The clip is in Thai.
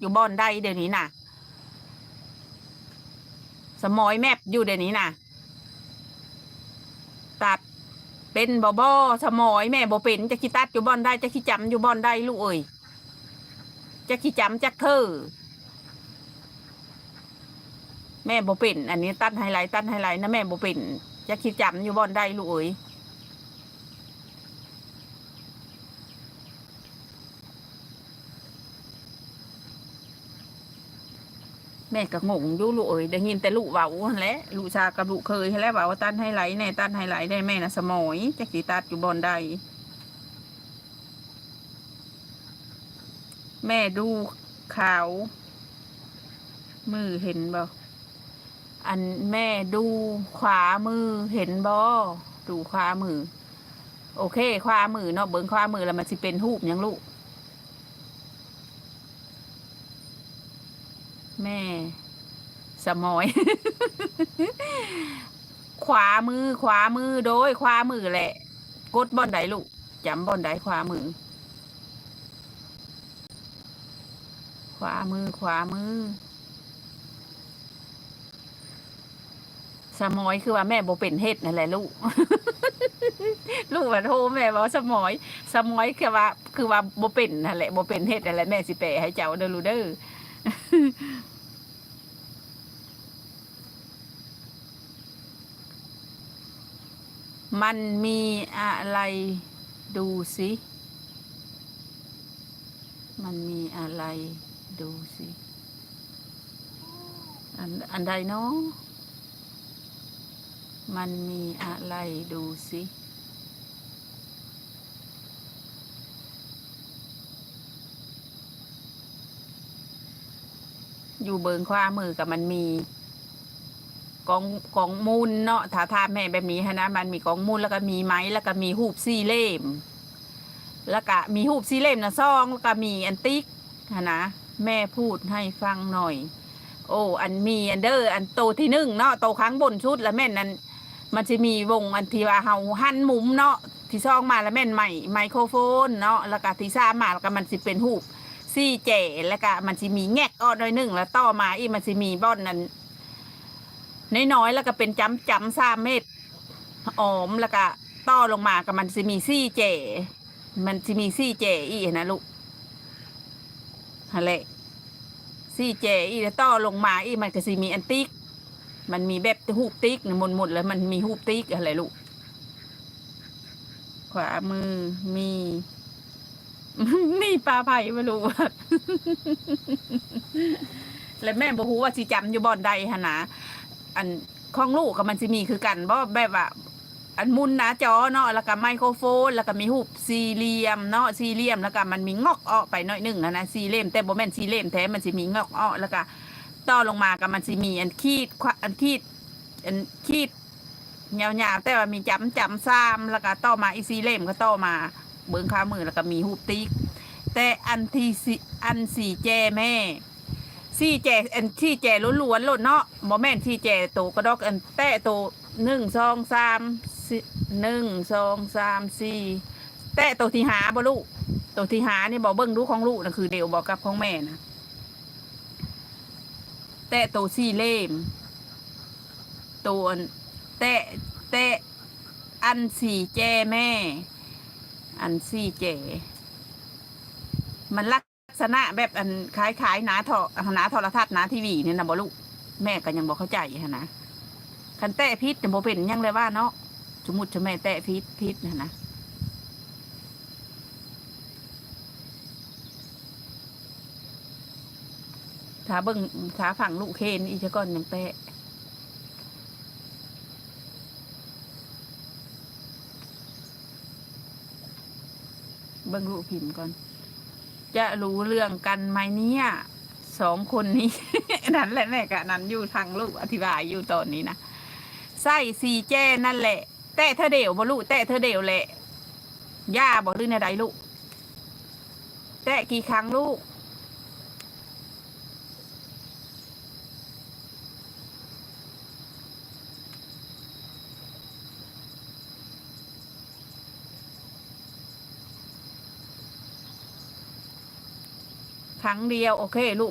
อยู่บ่อนใดเดี๋ยวนี้น่ะ สมอยแมบอยู่เดี๋ยวนี้น่ะ ตัดเป็นบอบอสมอยแม่บ่เป็นจะขี้ตัดอยู่บ่อนได้จะขี้จำอยู่บ่อนได้ลูกเอ้ยจะขี้จำจักเธอแม่บ่เป็นอันนี้ตัดไฮไลท์ตัดไฮไลท์นะแม่บ่เป็นจะขี้จำอยู่บ่อนได้ลูกเอ้ย แม่ก็งงอยู่ลูกเอ้ยได้ยินแต่ลูกเว้าหั่นแหละลูกชากับลูกเคยหั่นแหล้วเว้าว่าตัดไฮไลท์แน่ตัดไฮไลท์ได้แม่น่ะสมอยจะขี้ตัดอยู่บ่อนได้แม่ดูขาว มือเห็นบ่อันแม่ดูขวามือเห็นบ่ดูขวามือ โอเค ขวามือเนาะเบิ่งขวามือแล้วมันสิเป็นหูปหยังลูก แม่สมอย ขวามือ ขวามือโดย ขวามือแหละ กดบอนใดลูกจำบอนใดขวามือ ขวามือ ขวามือ สมอยคือว่าแม่โบเป็นเฮ็ดนั่นแหละลูก ลูกว่าโทรแม่บอกว่าสมอย สมอยคือว่า คือว่าโบเป็นนั่นแหละโบเป็นเฮ็ดนั่นแหละแม่สิแปลให้เจ้าเด้อลูเด้อ มันมีอะไรดูสิ มันมีอะไรดูสิ อันอันใดเนาะมันมีอะไรดูสิ อยู่เบิงขวามือกับมันมีกองกองมูลเนาะถ้าทาแม่แบบนี้ฮะนะมันมีกองมูลแล้วก็มีไม้แล้วก็มีหูบสี่เล่ม แล้วก็มีหูบสี่เล่มนะซองแล้วก็มีอันติกฮะนะแม่พูดให้ฟังหน่อย โอ้อันมีอันเดอร์ อันโตที่หนึ่งเนาะโตครั้งบนชุดแล้วแม่นั้น มันจะมีวงอันที่ว่าเฮาหั่นมุมเนาะที่ซองมาแล้วแม่นใหม่ไมโครโฟนเนาะแล้วก็ที่ซ่ามมาแล้วก็มันสิเป็นหูบ ซี่เจแล้วก็มันสิมีแงกอ้อหน่อยหนึ่งแล้วต่อมาอีมันสิมีบ้อนนั้นน้อยๆแล้วก็เป็นจำจำสามเม็ดออมแล้วก็ต่อลงมาก็มันสิมีซี่เจ มันสิมีซี่เจอีนะลูกฮะเละซี่เจอีแล้วต่อลงมาอีมันก็สิมีอันติกมันมีแบบหูบติ๊กหมดหมดแล้วมันมีหูบติ๊กอะไรลูกขวามือมี นี่ปลาไผ่ไม่รู้ว่าแล้วแม่บอกว่าสิจำอยู่บ่อนใดหนนะอันของลูกกับมันสิมีคือกันบ่แบบว่าอันมุนนะจอเนาะแล้วก็ไมโครโฟน แล้วก็มีหูบสี่เหลี่ยมเนาะสี่เหลี่ยมแล้วก็มันมีงอกอ้อไปน่อยหนึ่งอะนะสี่เหลี่ยมแต่บ่แม่นสี่เหลี่ยมแท้มันสิมีงอกอ้อแล้วก็ต่อลงมากับมันสิมีอันขีดอันขีดอันขีดยาวๆแต่ว่ามีจำจำซ้ำแล้วก็ต่อมาอีซีเล่มก็ต่อมา เบิ้งข้ามือแล้วก็มีหูบติ๊กแต่อันที่สิอันสี่แจแม่สี่แจอันที่แจล้วนๆโลดเนาะโมแม่นที่แจโตกระดอกอันแต่โตหนึ่งสองสามหนึ่งสองสามสี่แต่โตที่หาบ่ลูกโตที่หานี่บอกเบิ้งดูของลูกนะคือเดียวบอกกับของแม่นะแตะตัวสี่เล่มตัวแตะแตะอันสี่แจแม่ อันสี่แจมันลักษณะแบบอันคล้ายๆหนาทอหนาโทรทัศน์หนาทีวีเนี่ยนะบอลูกแม่ก็ยังบอกเข้าใจฮะนะคันแตะพิษเนี่ยบอเป็นยังเลยว่าเนาะสมมติจะแม่แตะพิษพิษนะนะถ้าเบิ่งถ้าฝั่งลูกเคนอีกก่อนยังแตะ เบิ่งลูกพิมพ์ก่อน จะรู้เรื่องกันไหมเนี่ยสองคนนี้ นั่นแหละแม่กะนั้นอยู่ทางลูกอธิบายอยู่ตอนนี้นะไส้สีแจ้นั่นแหละ แต่เธอเดียวบ่ลูกแต่เธอเดียวแหละย่าบอกรือในใดลูกแต่กี่ครั้งลูก รั้งเดียวโอเค ลูก